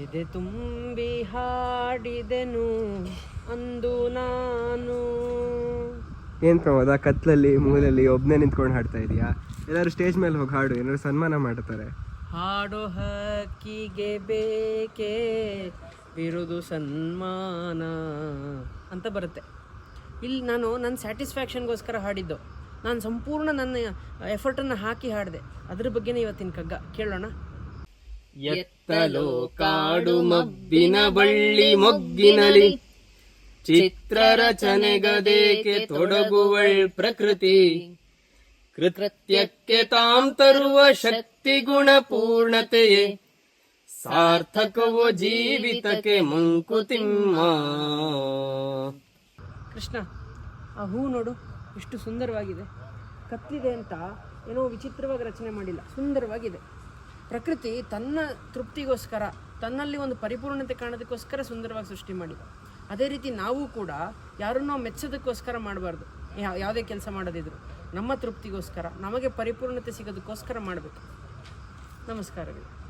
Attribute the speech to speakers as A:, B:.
A: ಎದೆ ತುಂಬಿ ಹಾಡಿದೆನು ಅಂದು ನಾನು.
B: ಏನ್ ಪ್ರಮೋದ ಕತ್ಲಲ್ಲಿ ಮೂಲಲ್ಲಿ ಒಬ್ನೇ ನಿಂತ್ಕೊಂಡು ಹಾಡ್ತಾ ಇದೀಯಾ? ಎಲ್ಲರೂ ಸ್ಟೇಜ್ ಮೇಲೆ ಹೋಗಿ ಹಾಡು ಏನಾದ್ರು ಸನ್ಮಾನ ಮಾಡ್ತಾರೆ?
A: ಹಾಡು ಹಕ್ಕಿಗೆ ಬೇಕೇ? ಬಿರುದು ಸನ್ಮಾನ ಅಂತ ಬರುತ್ತೆ. ಇಲ್ಲಿ ನಾನು ನನ್ನ ಸ್ಯಾಟಿಸ್ಫ್ಯಾಕ್ಷನ್ಗೋಸ್ಕರ ಹಾಡಿದ್ದು. ನಾನು ಸಂಪೂರ್ಣ ನನ್ನ ಎಫರ್ಟನ್ನು ಹಾಕಿ ಹಾಡಿದೆ. ಅದ್ರ ಬಗ್ಗೆನೇ ಇವತ್ತಿನ ಕಗ್ಗ. ಕೇಳೋಣ.
C: ಎತ್ತಲು ಕಾಡು ಮಬ್ಬಿನ ಬಳ್ಳಿ ಮೊಗ್ಗಿನಲಿ. ಚಿತ್ರರಚನೆಗದೇಕೆ ತೊಡಗುವಳ್ ಪ್ರಕೃತಿ. ಕೃತ್ಯಕ್ಕೆ ತಾಂ ತರುವ ಶಕ್ತಿ ಗುಣ ಪೂರ್ಣತೆಯೇ. ಸಾರ್ಥಕವೋ ಜೀವಿತಕ್ಕೆ ಮಂಕುತಿಮ್ಮ.
A: ಕೃಷ್ಣ ಆ ಹೂ ನೋಡು ಎಷ್ಟು ಸುಂದರವಾಗಿದೆ. ಕತ್ತಿದೆ ಅಂತ ಏನೋ ವಿಚಿತ್ರವಾಗಿ ರಚನೆ ಮಾಡಿಲ್ಲ. ಸುಂದರವಾಗಿದೆ. ಪ್ರಕೃತಿ ತನ್ನ ತೃಪ್ತಿಗೋಸ್ಕರ, ತನ್ನಲ್ಲಿ ಒಂದು ಪರಿಪೂರ್ಣತೆ ಕಾಣೋದಕ್ಕೋಸ್ಕರ ಸುಂದರವಾಗಿ ಸೃಷ್ಟಿ ಮಾಡಿದ. ಅದೇ ರೀತಿ ನಾವು ಕೂಡ ಯಾರನ್ನೋ ಮೆಚ್ಚೋದಕ್ಕೋಸ್ಕರ ಮಾಡಬಾರ್ದು. ಯಾವುದೇ ಕೆಲಸ ಮಾಡೋದಿದ್ರು. ನಮ್ಮ ತೃಪ್ತಿಗೋಸ್ಕರ, ನಮಗೆ ಪರಿಪೂರ್ಣತೆ ಸಿಗೋದಕ್ಕೋಸ್ಕರ ಮಾಡಬೇಕು. ನಮಸ್ಕಾರಗಳು.